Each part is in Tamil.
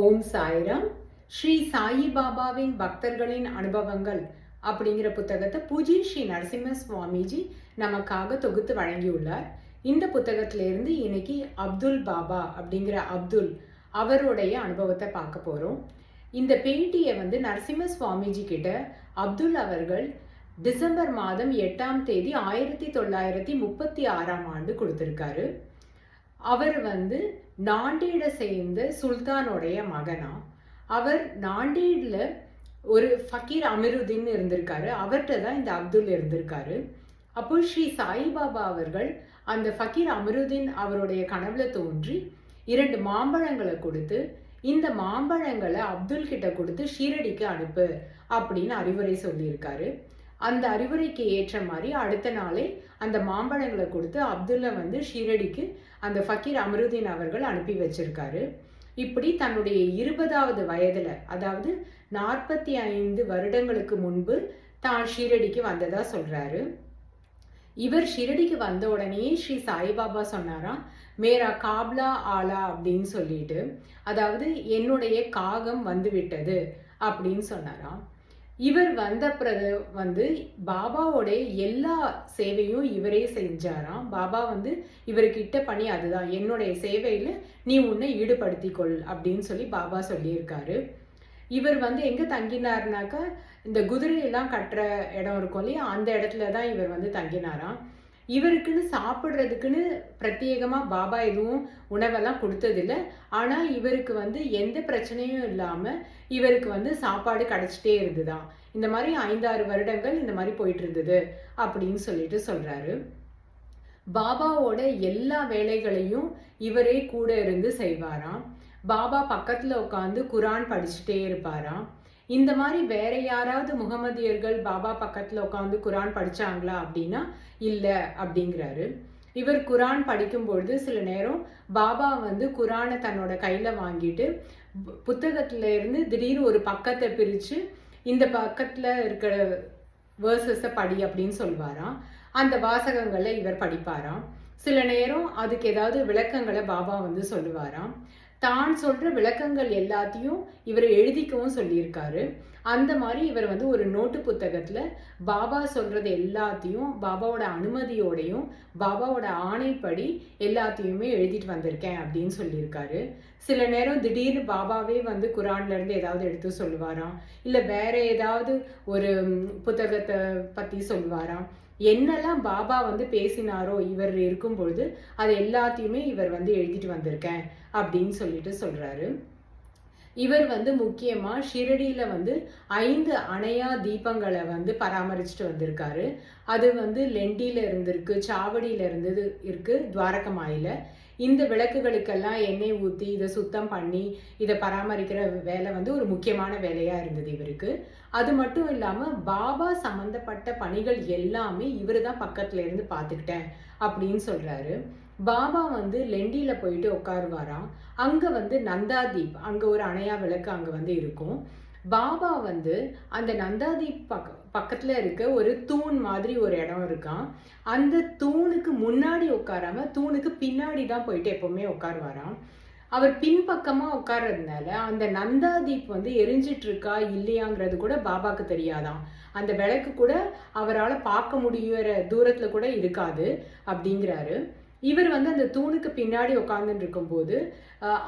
ஓம் சாய்ராம். ஸ்ரீ சாயி பாபாவின் பக்தர்களின் அனுபவங்கள் அப்படிங்கிற புத்தகத்தை பூஜி ஸ்ரீ நரசிம்ம சுவாமிஜி நமக்காக தொகுத்து வழங்கியுள்ளார். இந்த புத்தகத்திலிருந்து இன்னைக்கு அப்துல் பாபா அப்படிங்கிற அப்துல் அவருடைய அனுபவத்தை பார்க்க போகிறோம் இந்த பேட்டியை வந்து நரசிம்ம சுவாமிஜி கிட்ட அப்துல் அவர்கள் டிசம்பர் மாதம் எட்டாம் தேதி ஆயிரத்தி தொள்ளாயிரத்தி முப்பத்தி ஆறாம் ஆண்டு கொடுத்துருக்காரு. அவர் வந்து நாண்டீடை சேர்ந்த சுல்தானுடைய மகனா? அவர் நாண்டேடில் ஒரு ஃபக்கீர் அமிருதீன் இருந்திருக்காரு. அவர்கிட்ட தான் இந்த அப்துல் இருந்திருக்காரு. அப்போ ஸ்ரீ சாய்பாபா அவர்கள் அந்த ஃபக்கீர் அமிருதீன் அவருடைய கனவுல தோன்றி இரண்டு மாம்பழங்களை கொடுத்து இந்த மாம்பழங்களை அப்துல் கிட்ட கொடுத்து ஷீரடிக்கு அனுப்பு அப்படின்னு அறிவுரை சொல்லியிருக்காரு. அந்த அறிவுரைக்கு ஏற்ற மாதிரி அடுத்த நாளே அந்த மாம்பழங்களை கொடுத்து அப்துல்லா வந்து ஷீரடிக்கு அந்த ஃபக்கீர் அமருதீன் அவர்கள் அனுப்பி வச்சிருக்காரு. இப்படி தன்னுடைய இருபதாவது வயதில் அதாவது நாற்பத்தி ஐந்து வருடங்களுக்கு முன்பு தான் ஷீரடிக்கு வந்ததா சொல்கிறாரு இவர் ஷிரடிக்கு வந்த உடனே ஸ்ரீ சாய்பாபா சொன்னாராம் மேரா காப்லா ஆலா அப்படின்னு சொல்லிட்டு அதாவது என்னுடைய காகம் வந்து விட்டது அப்படின்னு சொன்னாராம். இவர் வந்த பிறகு வந்து பாபாவோடைய எல்லா சேவையும் இவரே செஞ்சாராம். பாபா வந்து இவர்கிட்ட பணி அதுதான். என்னுடைய சேவையில் நீ உன்னை ஈடுபடுத்திக்கொள் அப்படின்னு சொல்லி பாபா சொல்லியிருக்காரு. இவர் வந்து எங்கே தங்கினார்னாக்கா இந்த குதிரையெல்லாம் கட்டுற இடம் இருக்கும் இல்லையா? அந்த இடத்துல தான் இவர் வந்து தங்கினாராம். இவருக்குன்னு சாப்பிட்றதுக்குன்னு பிரத்யேகமாக பாபா எதுவும் உணவெல்லாம் கொடுத்ததில்ல. ஆனால் இவருக்கு வந்து எந்த பிரச்சனையும் இல்லாமல் இவருக்கு வந்து சாப்பாடு கிடைச்சிட்டே இருந்துதான் இந்த மாதிரி ஐந்தாறு வருடங்கள் இந்த மாதிரி போயிட்டு இருந்தது அப்படின்னு சொல்லிட்டு சொல்கிறாரு பாபாவோட எல்லா வேலைகளையும் இவரே கூட இருந்து செய்வாராம். பாபா பக்கத்தில் உட்காந்து குரான் படிச்சுட்டே இருப்பாராம். இந்த மாதிரி வேற யாராவது முகமதியர்கள் பாபா பக்கத்தில் உட்காந்து குரான் படித்தாங்களா அப்படின்னா இல்லை அப்படிங்கிறாரு. இவர் குரான் படிக்கும்பொழுது சில நேரம் பாபா வந்து குரானை தன்னோட கையில் வாங்கிட்டு புத்தகத்துல இருந்து திடீர்னு ஒரு பக்கத்தை பிரித்து இந்த பக்கத்தில் இருக்கிற வேர்சஸை படி அப்படின்னு சொல்வாராம் அந்த வாசகங்களை இவர் படிப்பாராம். சில நேரம் அதுக்கு ஏதாவது விளக்கங்களை பாபா வந்து சொல்லுவாராம். தான் சொல்ற விளக்கங்கள் எல்லாத்தையும் இவர் எழுதிக்கவும் சொல்லியிருக்காரு. அந்த மாதிரி இவர் வந்து ஒரு நோட்டு புத்தகத்துல பாபா சொல்றது எல்லாத்தையும் பாபாவோட அனுமதியோடையும் பாபாவோட ஆணைப்படி எல்லாத்தையுமே எழுதிட்டு வந்திருக்கேன் அப்படின்னு சொல்லியிருக்காரு. சில நேரம் திடீர்னு பாபாவே வந்து குரான்ல இருந்து ஏதாவது எடுத்து சொல்லுவாராம். இல்ல வேற ஏதாவது ஒரு புத்தகத்தை பத்தி சொல்லுவாராம். என்னெல்லாம் பாபா வந்து பேசினாரோ இவர் இருக்கும் பொழுது அது எல்லாத்தையுமே இவர் வந்து எழுதிட்டு வந்திருக்கேன் அப்படின்னு சொல்லிட்டு சொல்றாரு. இவர் வந்து முக்கியமா ஷிரடியில வந்து ஐந்து அணையா தீபங்களை வந்து பராமரிச்சுட்டு வந்திருக்காரு. அது வந்து லெண்டியில இருந்திருக்கு சாவடியில இருந்தது இருக்கு துவாரகமாயில. இந்த விளக்குகளுக்கெல்லாம் எண்ணெய் ஊற்றி இதை சுத்தம் பண்ணி இதை பராமரிக்கிற வேலை வந்து ஒரு முக்கியமான வேலையாக இருந்தது இவருக்கு. அது மட்டும் இல்லாமல் பாபா சம்மந்தப்பட்ட பணிகள் எல்லாமே இவர் தான் பக்கத்துல இருந்து பார்த்துக்கிட்டேன் அப்படின்னு சொல்கிறாரு பாபா வந்து லெண்டியில் போயிட்டு உட்காருவாராம். அங்கே வந்து நந்தாதீப் அங்கே ஒரு அணையா விளக்கு அங்கே வந்து இருக்கும். பாபா வந்து அந்த நந்தாதீப் பக்கம் பக்கத்தில் இருக்க ஒரு தூண் மாதிரி ஒரு இடம் இருக்கான் அந்த தூணுக்கு முன்னாடி உட்காராம தூணுக்கு பின்னாடி தான் போயிட்டு எப்போவுமே உட்காருவாராம். அவர் பின்பக்கமாக உட்கார்றதுனால அந்த நந்தாதீப் வந்து எரிஞ்சிட்டு இருக்கா இல்லையாங்கிறது கூட பாபாக்கு தெரியாதாம். அந்த விளக்கு கூட அவரால் பார்க்க முடியுற தூரத்தில் கூட இருக்காது அப்படிங்கிறாரு. இவர் வந்து அந்த தூணுக்கு பின்னாடி உட்காந்துட்டு இருக்கும்போது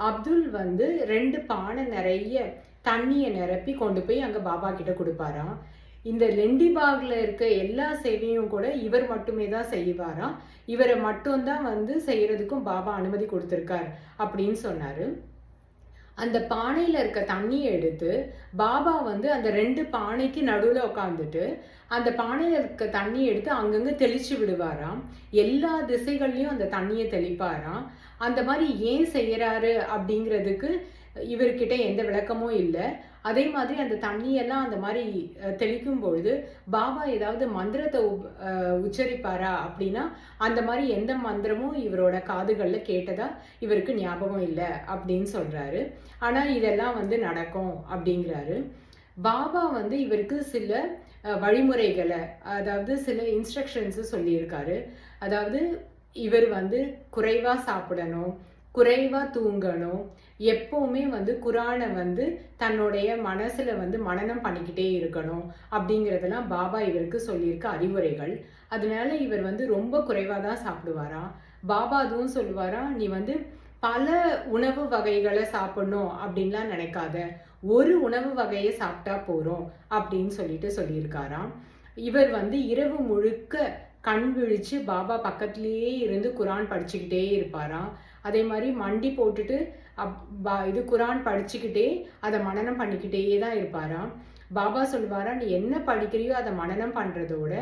அப்துல் வந்து ரெண்டு பானை நிறைய தண்ணியை நிரப்பி கொண்டு போய் அங்கே பாபா கிட்ட கொடுப்பாராம். இந்த லெண்டிபாகில் இருக்க எல்லா சேவையும் கூட இவர் மட்டுமே தான் செய்வாராம். இவரை மட்டும்தான் வந்து செய்கிறதுக்கும் பாபா அனுமதி கொடுத்துருக்கார் அப்படின்னு சொன்னார். அந்த பானையில் இருக்க தண்ணியை எடுத்து பாபா வந்து அந்த ரெண்டு பானைக்கு நடுவில் உட்காந்துட்டு அந்த பானையில் இருக்க தண்ணி எடுத்து அங்கங்கே தெளித்து விடுவாராம். எல்லா திசைகள்லேயும் அந்த தண்ணியை தெளிப்பாராம். அந்த மாதிரி ஏன் செய்கிறாரு அப்படிங்கிறதுக்கு இவர்கிட்ட எந்த விளக்கமும் இல்லை. அதே மாதிரி அந்த தண்ணியெல்லாம் அந்த மாதிரி தெளிக்கும் பொழுது பாபா ஏதாவது மந்திரத்தை உச்சரிப்பாரா அப்படின்னா அந்த மாதிரி எந்த மந்திரமும் இவரோட காதுகளில் கேட்டதா இவருக்கு ஞாபகம் இல்லை அப்படின்னு சொல்கிறாரு ஆனால் இதெல்லாம் வந்து நடக்கும் அப்படிங்கிறாரு. பாபா வந்து இவருக்கு சில வழிமுறைகளை அதாவது சில இன்ஸ்ட்ரக்ஷன்ஸு சொல்லியிருக்காரு. அதாவது இவர் வந்து குறைவாக சாப்பிடணும் குறைவாக தூங்கணும். எப்போவுமே வந்து குரானை வந்து தன்னுடைய மனசில் வந்து மனனம் பண்ணிக்கிட்டே இருக்கணும் அப்படிங்கிறதெல்லாம் பாபா இவருக்கு சொல்லியிருக்க அறிவுரைகள். அதனால இவர் வந்து ரொம்ப குறைவாக தான் சாப்பிடுவாராம் பாபா அதுவும் சொல்லுவாரா நீ வந்து பல உணவு வகைகளை சாப்பிடணும் அப்படின்லாம் நினைக்காத. ஒரு உணவு வகையை சாப்பிட்டா போகிறோம் அப்படின்னு சொல்லிட்டு சொல்லியிருக்காராம் இவர் வந்து இரவு முழுக்க கண் விழிச்சு பாபா பக்கத்துலேயே இருந்து குரான் படிச்சுக்கிட்டே இருப்பாராம் அதே மாதிரி மண்டி போட்டுட்டு அப் பா இது குரான் படிச்சுக்கிட்டே அதை மனனம் பண்ணிக்கிட்டே தான் இருப்பாராம். பாபா சொல்வாரா நீ என்ன படிக்கிறியோ அதை மனனம் பண்ணுறதோட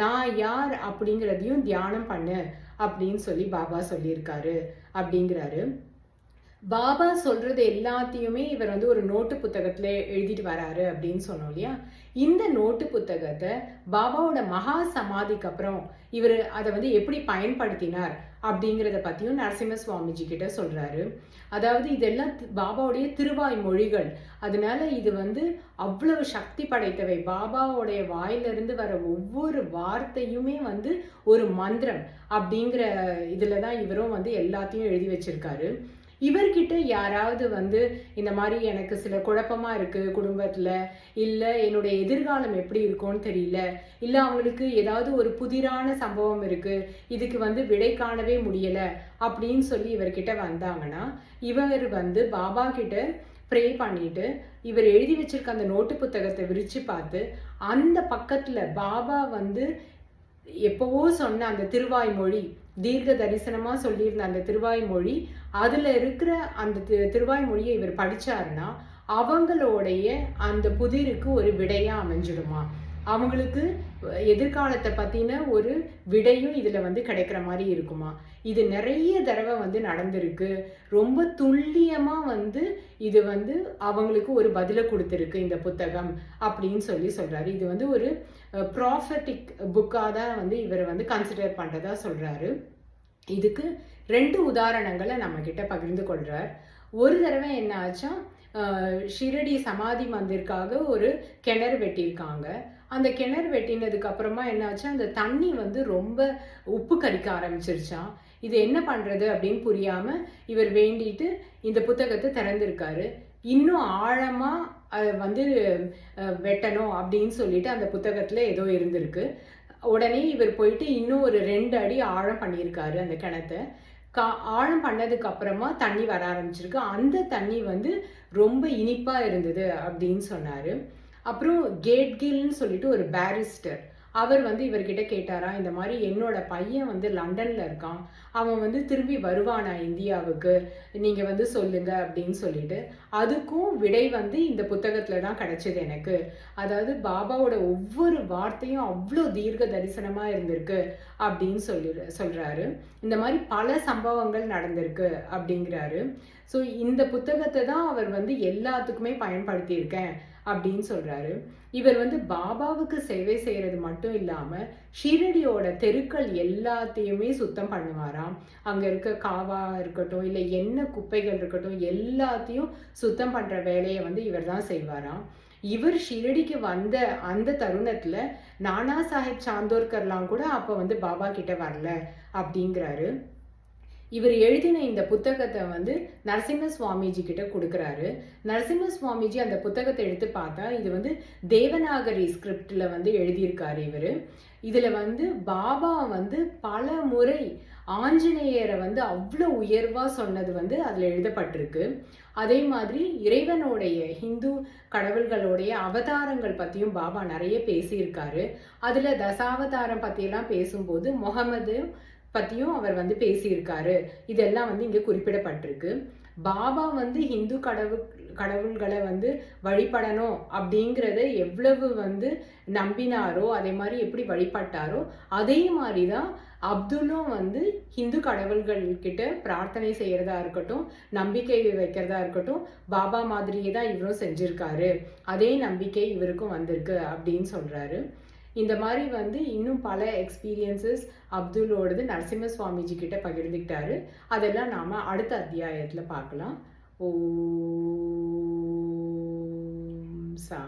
நான் யார் அப்படிங்கிறதையும் தியானம் பண்ணு அப்படின்னு சொல்லி பாபா சொல்லியிருக்காரு அப்படிங்கிறாரு. பாபா சொல்றது எல்லாத்தையுமே இவர் வந்து ஒரு நோட்டு புத்தகத்துல எழுதிட்டு வராரு அப்படின்னு சொன்னோம் இல்லையா? இந்த நோட்டு புத்தகத்தை பாபாவோட மகா சமாதிக்கு அப்புறம் இவர் அதை வந்து எப்படி பயன்படுத்தினார் அப்படிங்கிறத பத்தியும் நரசிம்ம சுவாமிஜி கிட்ட சொல்றாரு. அதாவது இதெல்லாம் பாபாவுடைய திருவாய் மொழிகள். அதனால இது வந்து அவ்வளவு சக்தி படைத்தவை. பாபாவுடைய வாயிலிருந்து வர ஒவ்வொரு வார்த்தையுமே வந்து ஒரு மந்திரம் அப்படிங்கிற இதுல தான் இவரும் வந்து எல்லாத்தையும் எழுதி வச்சிருக்காரு. இவர்கிட்ட யாராவது வந்து இந்த மாதிரி எனக்கு சில குழப்பமாக இருக்குது குடும்பத்தில் இல்லை என்னுடைய எதிர்காலம் எப்படி இருக்கும்னு தெரியல இல்லை அவங்களுக்கு ஏதாவது ஒரு புதிரான சம்பவம் இருக்குது இதுக்கு வந்து விடை காணவே முடியலை அப்படின்னு சொல்லி இவர்கிட்ட வந்தாங்கன்னா இவர் வந்து பாபா கிட்ட ப்ரே பண்ணிட்டு இவர் எழுதி வச்சிருக்க அந்த நோட்டு புத்தகத்தை விரித்து பார்த்து அந்த பக்கத்தில் பாபா வந்து எப்போவோ சொன்ன அந்த திருவாய் மொழி தீர்க்க தரிசனமாக சொல்லியிருந்த அந்த திருவாய் மொழி இருக்கிற அந்த திருவாய் மொழியை இவர் படித்தாருன்னா அவங்களுடைய அந்த புதிருக்கு ஒரு விடையாக அமைஞ்சிடுமா? அவங்களுக்கு எதிர்காலத்தை பற்றின ஒரு விடையும் இதில் வந்து கிடைக்கிற மாதிரி இருக்குமா? இது நிறைய தடவை வந்து நடந்திருக்கு. ரொம்ப துல்லியமாக வந்து இது வந்து அவங்களுக்கு ஒரு பதிலை கொடுத்துருக்கு இந்த புத்தகம் அப்படின்னு சொல்லி சொல்கிறாரு இது வந்து ஒரு ப்ராஃபட்டிக் புக்காக தான் வந்து இவர் வந்து கன்சிடர் பண்ணுறதா சொல்கிறாரு இதுக்கு ரெண்டு உதாரணங்களை நம்மக்கிட்ட பகிர்ந்து கொள்கிறார் ஒரு தடவை என்ன ஆச்சா ஷிரடி சமாதி மந்திருக்காக ஒரு கிணறு வெட்டியிருக்காங்க. அந்த கிணறு வெட்டினதுக்கு அப்புறமா என்னாச்சு அந்த தண்ணி வந்து ரொம்ப உப்பு கரிக்க ஆரம்பிச்சிருச்சான் இது என்ன பண்ணுறது அப்படின்னு புரியாமல் இவர் வேண்டிட்டு இந்த புத்தகத்தை திறந்திருக்காரு. இன்னும் ஆழமாக வந்து வெட்டணும் அப்படின்னு சொல்லிட்டு அந்த புத்தகத்தில் ஏதோ இருந்திருக்கு. உடனே இவர் போயிட்டு இன்னும் ஒரு ரெண்டு அடி ஆழம் பண்ணியிருக்காரு அந்த கிணத்தை. கா ஆழம் பண்ணதுக்கு அப்புறமா தண்ணி வர ஆரம்பிச்சிருக்கு. அந்த தண்ணி வந்து ரொம்ப இனிப்பாக இருந்தது அப்படின்னு சொன்னார். அப்புறம் கேட்கில்னு சொல்லிட்டு ஒரு பேரிஸ்டர் அவர் வந்து இவர்கிட்ட கேட்டாரா இந்த மாதிரி என்னோட பையன் வந்து லண்டன்ல இருக்கான் அவன் வந்து திரும்பி வருவானா இந்தியாவுக்கு நீங்க வந்து சொல்லுங்க அப்படின்னு சொல்லிட்டு அதுக்கும் விடை வந்து இந்த புத்தகத்துல தான் கிடைச்சது எனக்கு. அதாவது பாபாவோட ஒவ்வொரு வார்த்தையும் அவ்வளோ தீர்க்க தரிசனமா இருந்திருக்கு அப்படின்னு சொல்லி சொல்றாரு. இந்த மாதிரி பல சம்பவங்கள் நடந்திருக்கு அப்படிங்கிறாரு. ஸோ இந்த புத்தகத்தை தான் அவர் வந்து எல்லாத்துக்குமே பயன்படுத்தியிருக்கேன். அப்படின்னு சொல்றாரு. இவர் வந்து பாபாவுக்கு சேவை செய்யறது மட்டும் இல்லாம ஷீரடியோட தெருக்கள் எல்லாத்தையுமே சுத்தம் பண்ணுவாராம். அங்க இருக்க காவா இருக்கட்டும் இல்லை என்ன குப்பைகள் இருக்கட்டும் எல்லாத்தையும் சுத்தம் பண்ற வேலையை வந்து இவர் தான் செய்வாராம். இவர் ஷிரடிக்கு வந்த அந்த தருணத்துல நானா சாஹிப் சாந்தோர்கர்லாம் கூட அப்ப வந்து பாபா கிட்ட வரல அப்படிங்கிறாரு. இவர் எழுதின இந்த புத்தகத்தை வந்து நரசிம்ம சுவாமிஜி கிட்ட கொடுக்குறாரு. நரசிம்ம சுவாமிஜி அந்த புத்தகத்தை எடுத்து பார்த்தா இது வந்து தேவநாகரி ஸ்கிரிப்டில் வந்து எழுதியிருக்காரு இவர். இதில் வந்து பாபா வந்து பல முறை ஆஞ்சநேயரை வந்து அவ்வளோ உயர்வாக சொன்னது வந்து அதில் எழுதப்பட்டிருக்கு. அதே மாதிரி இறைவனுடைய ஹிந்து கடவுள்களுடைய அவதாரங்கள் பற்றியும் பாபா நிறைய பேசியிருக்காரு. அதில் தசாவதாரம் பற்றியெல்லாம் பேசும்போது முகமது பற்றியும் அவர் வந்து பேசியிருக்காரு. இதெல்லாம் வந்து இங்கே குறிப்பிடப்பட்டிருக்கு. பாபா வந்து ஹிந்து கடவுள் கடவுள்களை வந்து வழிபடணும் அப்படிங்கிறத எவ்வளவு வந்து நம்பினாரோ அதே மாதிரி எப்படி வழிபட்டாரோ அதே மாதிரி தான் அப்துல்லும் வந்து ஹிந்து கடவுள்கள்கிட்ட பிரார்த்தனை செய்கிறதா இருக்கட்டும் நம்பிக்கை வைக்கிறதா இருக்கட்டும் பாபா மாதிரியே தான் இவரும் செஞ்சுருக்காரு. அதே நம்பிக்கை இவருக்கும் வந்திருக்கு அப்படின்னு சொல்கிறாரு இந்த மாதிரி வந்து இன்னும் பல எக்ஸ்பீரியன்சஸ் அப்துல்லோடது நரசிம்ம சுவாமிஜி கிட்ட பகிர்ந்துக்கிட்டாரு. அதெல்லாம் நாம் அடுத்த அத்தியாயத்தில் பார்க்கலாம். ஓ சா